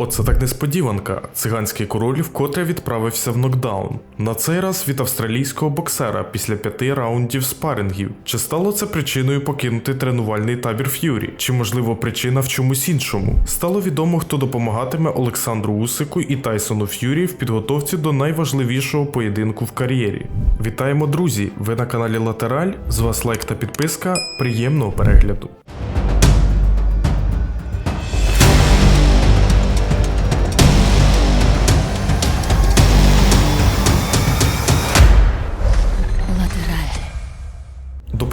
Оце так несподіванка. Циганський король вкотре відправився в нокдаун. На цей раз від австралійського боксера після п'яти раундів спарингів. Чи стало це причиною покинути тренувальний табір Ф'юрі? Чи можливо причина в чомусь іншому? Стало відомо, хто допомагатиме Олександру Усику і Тайсону Ф'юрі в підготовці до найважливішого поєдинку в кар'єрі. Вітаємо, друзі! Ви на каналі Латераль. З вас лайк та підписка. Приємного перегляду.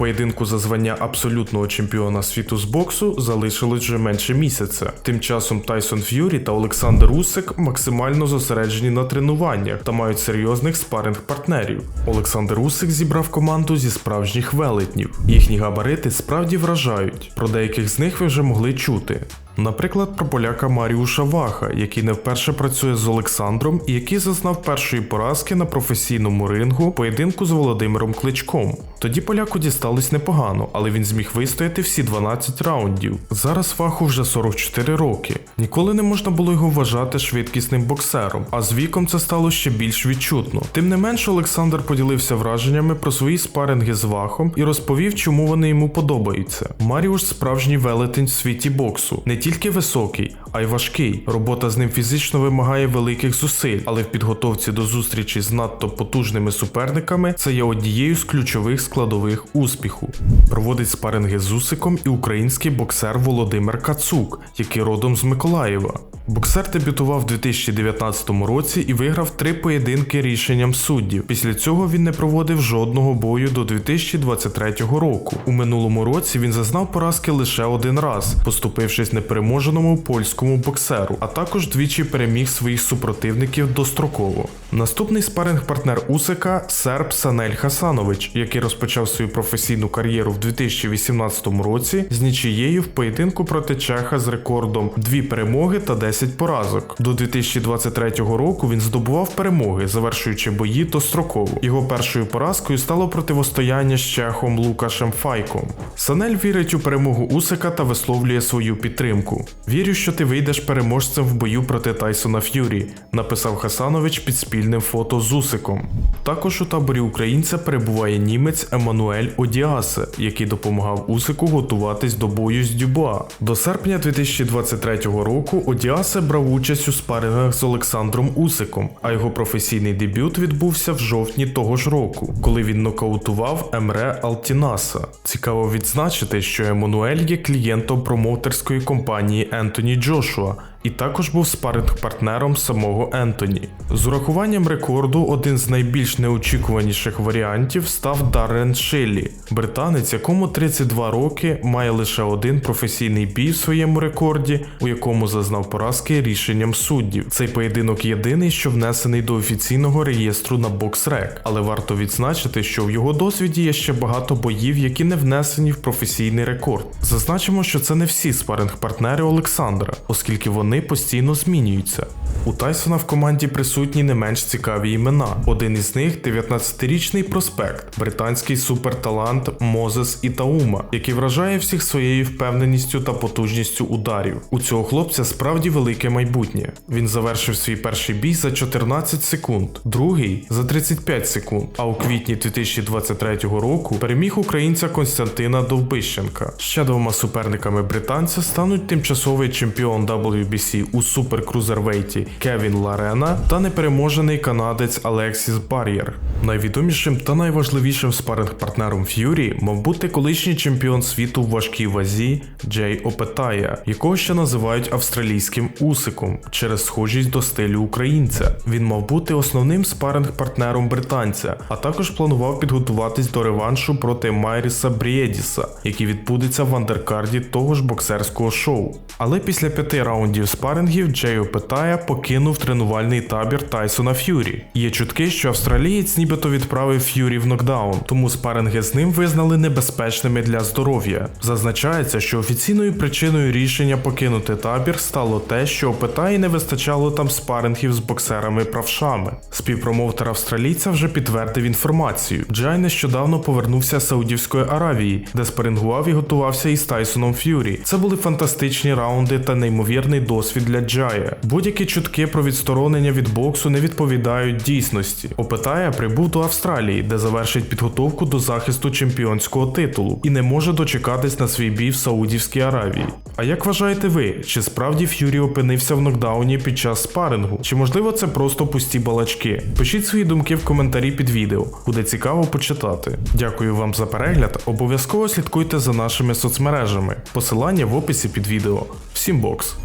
Поєдинку за звання абсолютного чемпіона світу з боксу залишилось вже менше місяця. Тим часом Тайсон Ф'юрі та Олександр Усик максимально зосереджені на тренуваннях та мають серйозних спаринг партнерів. Олександр Усик зібрав команду зі справжніх велетнів. Їхні габарити справді вражають. Про деяких з них ви вже могли чути. Наприклад, про поляка Маріуша Ваха, який не вперше працює з Олександром і який зазнав першої поразки на професійному рингу поєдинку з Володимиром Кличком. Тоді поляку дісталось непогано, але він зміг вистояти всі 12 раундів. Зараз Ваху вже 44 роки. Ніколи не можна було його вважати швидкісним боксером, а з віком це стало ще більш відчутно. Тим не менш, Олександр поділився враженнями про свої спаринги з Вахом і розповів, чому вони йому подобаються. Маріуш справжній велетень в світі боксу, не тільки високий, а й важкий. Робота з ним фізично вимагає великих зусиль, але в підготовці до зустрічі з надто потужними суперниками це є однією з ключових складових успіху. Проводить спаринги з Усиком і український боксер Володимир Кацук, який родом з Миколаєва. Боксер дебютував у 2019 році і виграв три поєдинки рішенням суддів. Після цього він не проводив жодного бою до 2023 року. У минулому році він зазнав поразки лише один раз, поступившись непереможеному польському боксеру, а також двічі переміг своїх супротивників достроково. Наступний спаринг-партнер Усика серб Санель Хасанович, який розпочав свою професійну кар'єру в 2018 році з нічією в поєдинку проти Чеха з рекордом 2 перемоги та 10 поразок. До 2023 року він здобував перемоги, завершуючи бої достроково. Його першою поразкою стало противостояння з чехом Лукашем Файком. Санель вірить у перемогу Усика та висловлює свою підтримку. Вірю, що ти вийдеш переможцем в бою проти Тайсона Ф'юрі, написав Хасанович під спільним фото з Усиком. Також у таборі українця перебуває німець Еммануель Одіасе, який допомагав Усику готуватись до бою з Дюбуа. До серпня 2023 року Одіасе брав участь у спарингах з Олександром Усиком, а його професійний дебют відбувся в жовтні того ж року, коли він нокаутував Емре Алтінаса. Цікаво відзначити, що Еммануель є клієнтом промоутерської компанії Ентоні Джошуа і також був спаринг-партнером самого Ентоні. З урахуванням рекорду один з найбільш неочікуваніших варіантів став Даррен Шиллі, британець, якому 32 роки має лише один професійний бій в своєму рекорді, у якому зазнав поразки рішенням суддів. Цей поєдинок єдиний, що внесений до офіційного реєстру на BoxRec, але варто відзначити, що в його досвіді є ще багато боїв, які не внесені в професійний рекорд. Зазначимо, що це не всі спаринг-партнери Олександра, оскільки вони постійно змінюються. У Тайсона в команді присутні не менш цікаві імена. Один із них 19-річний проспект, британський суперталант Мозес Ітаума, який вражає всіх своєю впевненістю та потужністю ударів. У цього хлопця справді велике майбутнє. Він завершив свій перший бій за 14 секунд, другий за 35 секунд. А у квітні 2023 року переміг українця Константина Довбищенка. Ще двома суперниками британця стануть тимчасовий чемпіон WBC у суперкрузервейті Кевін Ларена та непереможений канадець Алексіс Бар'єр. Найвідомішим та найважливішим спаринг-партнером Ф'юрі мав бути колишній чемпіон світу в важкій вазі Джей Опетая, якого ще називають австралійським усиком через схожість до стилю українця. Він мав бути основним спаринг-партнером британця, а також планував підготуватись до реваншу проти Майріса Брієдіса, який відбудеться в андеркарді того ж боксерського шоу. Але після п'яти раундів спарингів Джей Опетая покинув тренувальний табір Тайсона Ф'юрі. Є чутки, що австралієць нібито відправив Ф'юрі в нокдаун, тому спаринги з ним визнали небезпечними для здоров'я. Зазначається, що офіційною причиною рішення покинути табір стало те, що у Петаї не вистачало там спарингів з боксерами-правшами. Співпромоутер австралійця вже підтвердив інформацію. Джай нещодавно повернувся з Саудівської Аравії, де спарингував і готувався із Тайсоном Ф'юрі. Це були фантастичні раунди та неймовірний досвід для Джая. Будь-які чутки про відсторонення від боксу не відповідають дійсності. Опитая прибув до Австралії, де завершить підготовку до захисту чемпіонського титулу і не може дочекатись на свій бій в Саудівській Аравії. А як вважаєте ви, чи справді Ф'юрі опинився в нокдауні під час спарингу? Чи можливо це просто пусті балачки? Пишіть свої думки в коментарі під відео, буде цікаво почитати. Дякую вам за перегляд. Обов'язково слідкуйте за нашими соцмережами. Посилання в описі під відео. Всім бокс!